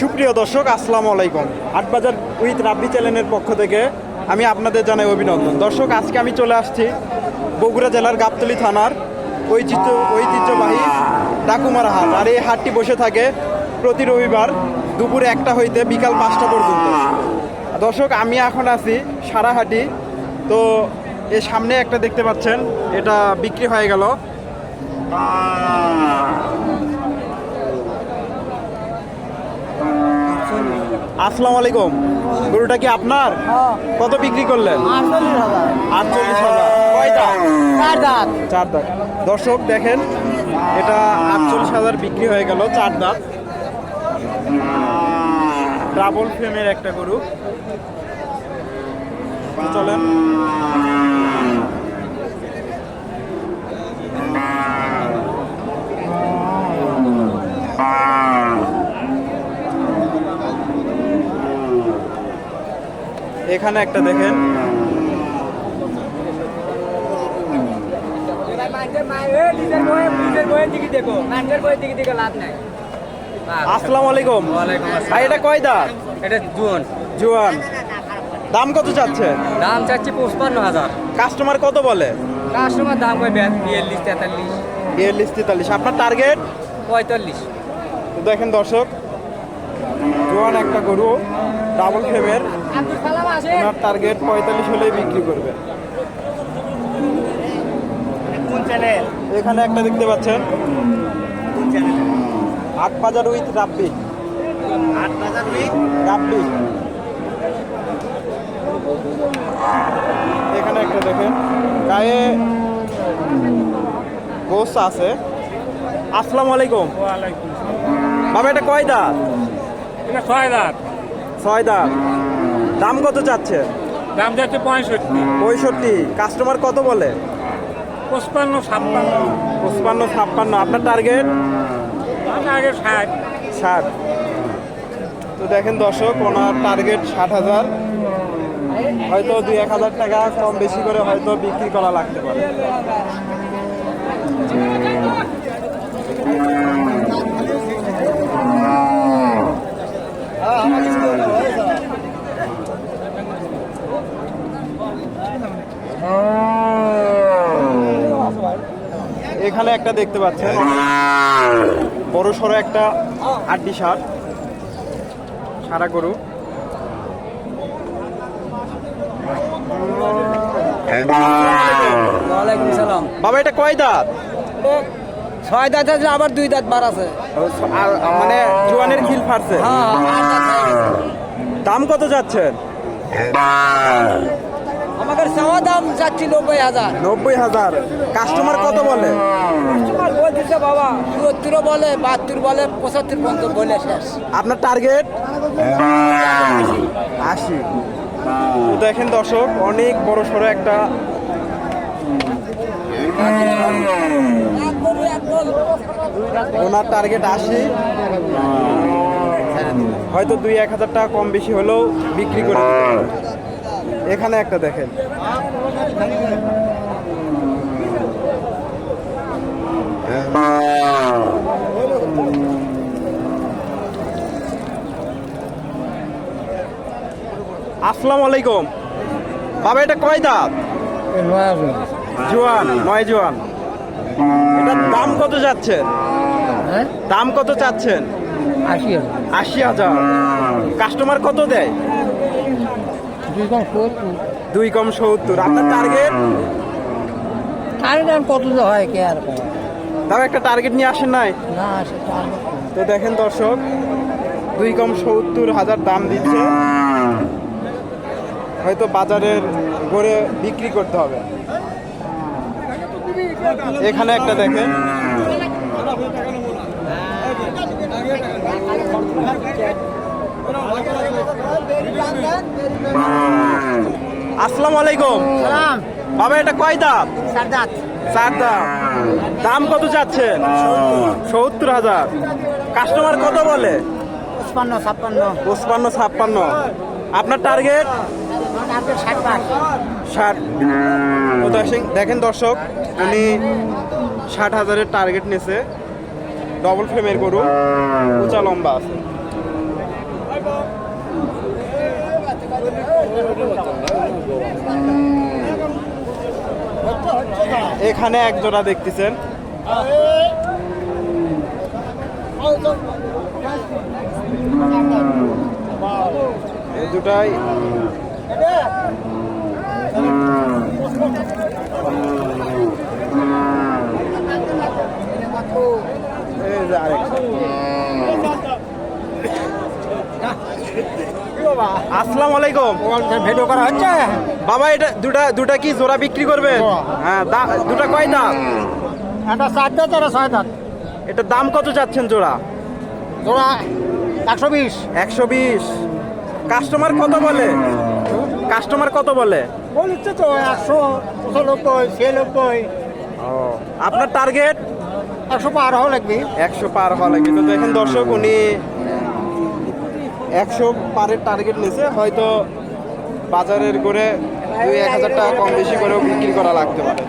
সুপ্রিয় দর্শক, আসসালামু আলাইকুম। হাটবাজার উইথ রাব্বি চ্যানেলের পক্ষ থেকে আমি আপনাদের জানাই অভিনন্দন। দর্শক, আজকে আমি চলে আসছি বগুড়া জেলার গাবতলী থানার ঐতিহ্য ঐতিহ্যবাহী ডাকুমারা হাট। আর এই হাটটি বসে থাকে প্রতি রবিবার দুপুরে একটা হইতে বিকাল পাঁচটা পর্যন্ত। দর্শক, আমি এখন আছি সারাহাটি। তো এর সামনে একটা দেখতে পাচ্ছেন, এটা বিক্রি হয়ে গেল। আসসালামু আলাইকুম। গরুটা কি আপনার? কত বিক্রি করলেন? আটচল্লিশ হাজার। কয়টা চার দাঁত। চার দাঁত। দর্শক দেখেন এটা আটচল্লিশ হাজার বিক্রি হয়ে গেল চার দাঁত। ডাবল ফ্রেমের একটা গরু। চলেন। এখানে একটা দেখেন। আসসালামু আলাইকুম। ভাই এটা কয় দাঁত? এটা জুন জোয়ান। দাম কত চাচ্ছে? দাম চাচ্ছি পঁচপান্ন হাজার। কাস্টমার কত বলে? কাস্টমার দাম কই বিয়াল্লিশ তেতাল্লিশ। বিয়াল্লিশ তেতাল্লিশ। আপনার টার্গেট? পঁয়তাল্লিশ। দেখেন দর্শক জোয়ান একটা গরু ডাবল ফ্রেমের ওনার টার্গেট পঁয়তাল্লিশ হলেই বিক্রি করবে। এখানে একটা দেখতে পাচ্ছেন। আট বাজার উইথ রাব্বি। রাব্বি। এখানে একটা দেখেন। গায়ে গোস আছে। আসসালামু আলাইকুম। বাবা এটা কয় দাঁত? এটা ছয় দাঁত ছয় দাঁত। দাম কত চাচ্ছে? দাম যাচ্ছে পঁয়ষট্টি। পঁয়ষট্টি। কাস্টমার কত বলে? পঁচপান্ন ছাপ্পান্ন। পঁচপান্ন ছাপ্পান্ন। আপনার টার্গেট? আগে ষাট। ষাট। তো দেখেন দর্শক ওনার টার্গেট ষাট হাজার। হয়তো দুই এক হাজার টাকা কম বেশি করে হয়তো বিক্রি করা লাগতে পারে। এখানে একটা দেখতে পাচ্ছেন। বড় সড়ো একটা আড্ডি সার সারা গরু। বাবা এটা কয় দাঁত? ছয় দাঁত আছে আবার দুই দাঁত বার আছে। মানে জোয়ানের খিল ফাটছে। হ্যাঁ হয়ে গেছে। দাম কত যাচ্ছেন? চাওয়া দাম চাচ্ছি নব্বই হাজার। নব্বই হাজার। কাস্টমার কত বলে? তোমার বলতেছে বাবা চুয়াত্তর বলে বাহাত্তর বলে পঁচাত্তর পর্যন্ত বলে শেষ। আপনার টার্গেট আশি। তো দেখেন দর্শক অনেক বড় সড়ো একটা ওনার টার্গেট আশি। হয়তো দুই এক হাজার টাকা কম বেশি হলেও বিক্রি করে। এখানে একটা দেখেন। আসসালামু আলাইকুম। বাবা এটা কয় দাঁত? জোয়ান নয় জোয়ান। এটার দাম কত যাচ্ছেন হ্যাঁ? দাম কত চাচ্ছেন? আশি আশি হাজার। কাস্টমার কত দেয়? দুই কম সত্তর। আপনার টার্গেট দাম কত হয় কে আর তাও একটা টার্গেট নিয়ে আসেন নাই? না তো দেখেন দর্শক দুই কম সত্তর হাজার দাম দিচ্ছে। হয়তো বাজারের গড়ে বিক্রি করতে হবে। এখানে একটা দেখেন। আসসালামু আলাইকুম। সালাম। বাবা এটা কয় দাম চার দাম দাম কত চাচ্ছেন সত্তর হাজার। কাস্টমার কত বলে? পঁচপান্ন ছাপ্পান্ন। পঁচপান্ন ছাপ্পান্ন। আপনার টার্গেট? ষাট দেখেন দর্শক উনি ষাট হাজারের টার্গেট নিয়েছে। ডবল ফ্রেমের গরু উঁচা লম্বা আছে। এখানে এক জোড়া দেখতেছেন। এই দুটাই। আসসালামু আলাইকুম। ভিডিও করা হচ্ছে? বাবা এটা দুটা দুটা কি জোড়া বিক্রি করবে হ্যাঁ দুটা কয় দাম? একটা চার দাঁত আর ছয় দাঁত। এটা দাম কত চাচ্ছেন জোড়া? তোরা একশো বিশ। একশো বিশ। কাস্টমার কত বলে? কাস্টমার কত বলে? বলছে তো একশো পঁচানব্বই ছিয়ানব্বই। আপনার টার্গেট একশো পার হওয়া লাগবে। একশো পার হওয়া লাগবে। তো দেখেন দর্শক উনি একশো পারের টার্গেট নিছে হয়তো বাজারের করে দুই এক হাজার টাকা কম বেশি করেও বিক্রি করা লাগতে পারে।